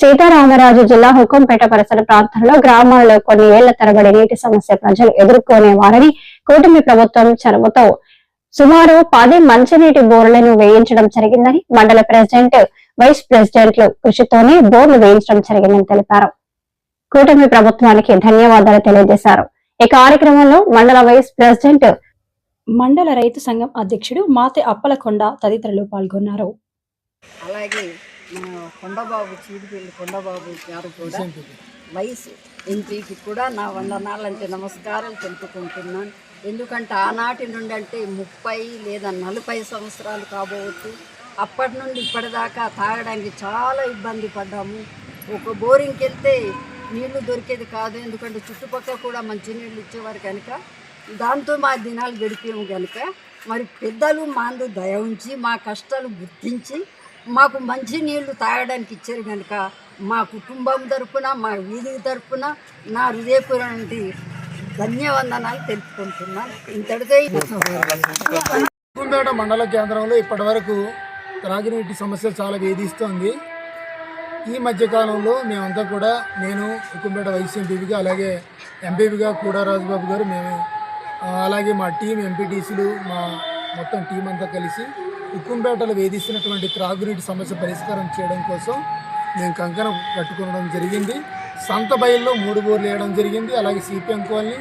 సీతారామరాజు జిల్లా హుకుంపేట పరిసర ప్రాంతాల్లో గ్రామాలలో కొన్ని ఏళ్ళ తరబడి నీటి సమస్య ప్రజలు ఎదుర్కొనేవారని కూటమి ప్రభుత్వం చొరవతో సుమారు పది మంచినీటి బోర్లను వేయించడం జరిగిందని మండల ప్రెసిడెంట్ వైస్ ప్రెసిడెంట్లు కృషితోనే బోర్లు వేయించడం జరిగిందని తెలిపారు. కూటమి ప్రభుత్వానికి ధన్యవాదాలు తెలియజేశారు. ఈ కార్యక్రమంలో మండల వైస్ ప్రెసిడెంట్ మండల రైతు సంఘం అధ్యక్షుడు మాతే అప్పలకొండ తదితరులు పాల్గొన్నారు. అలాగే కొండబాబు చీడిపల్లి కొండబాబు గారు కూడా వయసు ఎంపీకి కూడా నా వందనాలంటే నమస్కారం తెలుపుకుంటున్నాను. ఎందుకంటే ఆనాటి నుండి అంటే ముప్పై లేదా నలభై సంవత్సరాలు కాబోవచ్చు. అప్పటి నుండి ఇప్పటిదాకా తాగడానికి చాలా ఇబ్బంది పడ్డాము. ఒక బోరింగ్కి వెళ్తే నీళ్ళు దొరికేది కాదు. ఎందుకంటే చుట్టుపక్కల కూడా మంచి నీళ్ళు ఇచ్చేవారు కనుక. దాంతో మా దినాలు గడిపాము కనుక మరి పెద్దలు మాందు దయ ఉంచి మా కష్టాలు గుర్తించి మాకు మంచి నీళ్ళు తాగడానికి ఇచ్చారు కనుక మా కుటుంబం తరపున మా వీధి తరపున నా హృదయపూర్వ ధన్యవందనాలు తెలుపుకుంటున్నాను. ఇంతటితో కుందాట కుంపేట మండల కేంద్రంలో ఇప్పటివరకు త్రాగునీటి సమస్య చాలా వేధిస్తోంది. ఈ మధ్యకాలంలో మేమంతా కూడా నేను ఉక్కుంపేట వైస్ అలాగే ఎంపీగా కూడా రాజుబాబు గారు మేము అలాగే మా టీం ఎంపీటీసీలు మా మొత్తం టీం అంతా కలిసి ఉక్కుంపేటలో వేధిస్తున్నటువంటి త్రాగునీటి సమస్య పరిష్కారం చేయడం కోసం మేము కంకణం కట్టుకోవడం జరిగింది. సంత బయల్లో మూడు బోర్లు వేయడం జరిగింది. అలాగే సిపిఎం కాలనీ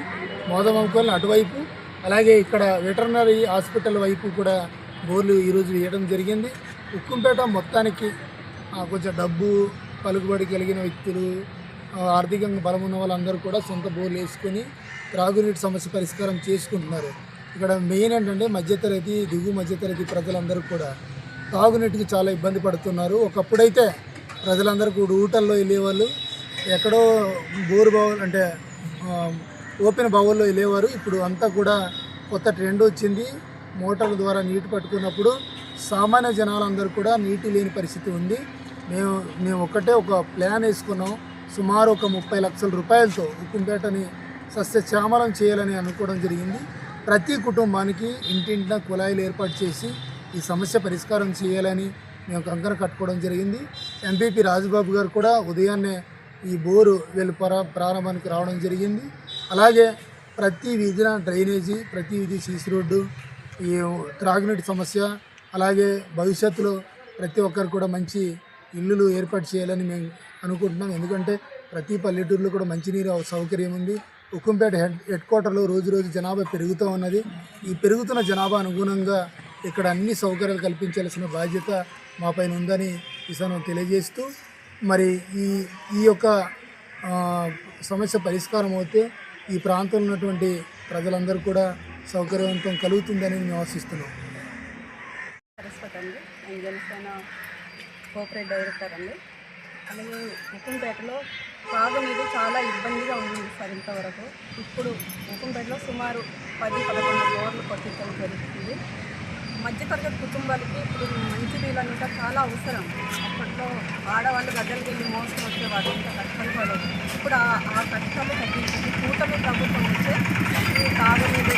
మోదమం కాలనీ అటువైపు అలాగే ఇక్కడ వెటర్నరీ హాస్పిటల్ వైపు కూడా బోర్లు ఈరోజు వేయడం జరిగింది. ఉక్కుంపేట మొత్తానికి ఆ, కొంచెం డబ్బు పలుకుబడి కలిగిన వ్యక్తులు ఆర్థికంగా బలం ఉన్న వాళ్ళందరూ కూడా సొంత బోర్లు వేసుకొని త్రాగునీటి సమస్య పరిష్కారం చేసుకుంటున్నారు. ఇక్కడ మెయిన్ ఏంటంటే మధ్యతరగతి దిగువ మధ్యతరగతి ప్రజలందరూ కూడా తాగునీటికి చాలా ఇబ్బంది పడుతున్నారు. ఒకప్పుడైతే ప్రజలందరూ కూడా ఊటల్లో వెళ్ళేవాళ్ళు ఎక్కడో బోరు బావులు అంటే ఓపెన్ బావుల్లో వెళ్ళేవారు. ఇప్పుడు అంతా కూడా కొత్త ట్రెండ్ వచ్చింది. మోటార్ల ద్వారా నీటి పట్టుకున్నప్పుడు సామాన్య జనాలందరూ కూడా నీటి లేని పరిస్థితి ఉంది. మేము మేము ఒక్కటే ఒక ప్లాన్ వేసుకున్నాం. సుమారు ఒక ముప్పై లక్షల రూపాయలతో ఉక్కుంపేటని సస్యశ్యామలం చేయాలని అనుకోవడం జరిగింది. ప్రతి కుటుంబానికి ఇంటింట్లో కుళాయిలు ఏర్పాటు చేసి ఈ సమస్య పరిష్కారం చేయాలని మేము కంకర కట్టుకోవడం జరిగింది. ఎంపీపీ రాజుబాబు గారు కూడా ఉదయాన్నే ఈ బోరు వెళ్ళి ప్రా ప్రారంభానికి రావడం జరిగింది. అలాగే ప్రతి వీధిన డ్రైనేజీ ప్రతి వీధి సీసీ రోడ్డు ఈ త్రాగునీటి సమస్య అలాగే భవిష్యత్తులో ప్రతి ఒక్కరు కూడా మంచి ఇల్లులు ఏర్పాటు చేయాలని మేము అనుకుంటున్నాం. ఎందుకంటే ప్రతి పల్లెటూరులో కూడా మంచినీరు సౌకర్యం ఉంది. ఉక్కుంపేట హెడ్ హెడ్ క్వార్టర్లో రోజు రోజు జనాభా పెరుగుతూ ఉన్నది. ఈ పెరుగుతున్న జనాభా అనుగుణంగా ఇక్కడ అన్ని సౌకర్యాలు కల్పించాల్సిన బాధ్యత మాపైన ఉందని ఈ తెలియజేస్తూ మరి ఈ ఈ యొక్క సమస్య పరిష్కారం అవుతే ఈ ప్రాంతంలో ఉన్నటువంటి ప్రజలందరూ కూడా సౌకర్యవంతం కలుగుతుందని మేము ఆశిస్తున్నాం. సరస్వతి అండి నేను జనసేన కోఆపరేట్ డైరెక్టర్ అండి. అలాగే ముకుంపేటలో తాగునీరు చాలా ఇబ్బందిగా ఉంది సార్ ఇంతవరకు. ఇప్పుడు ఉకుంపేటలో సుమారు పది పదకొండు బోర్లు కొట్టించడం జరుగుతుంది. మధ్యతరగతి కుటుంబాలకి ఇప్పుడు మంచి నీళ్ళు చాలా అవసరం. అప్పట్లో ఆడవాళ్ళు గడ్డలకి వెళ్ళి మోసం వచ్చేవారు ఇంత కష్టాలు పడవు ఇప్పుడు ఆ కష్టాలు తగ్గించి కూటమి ప్రభుత్వం వచ్చే ఈ తాగునీరు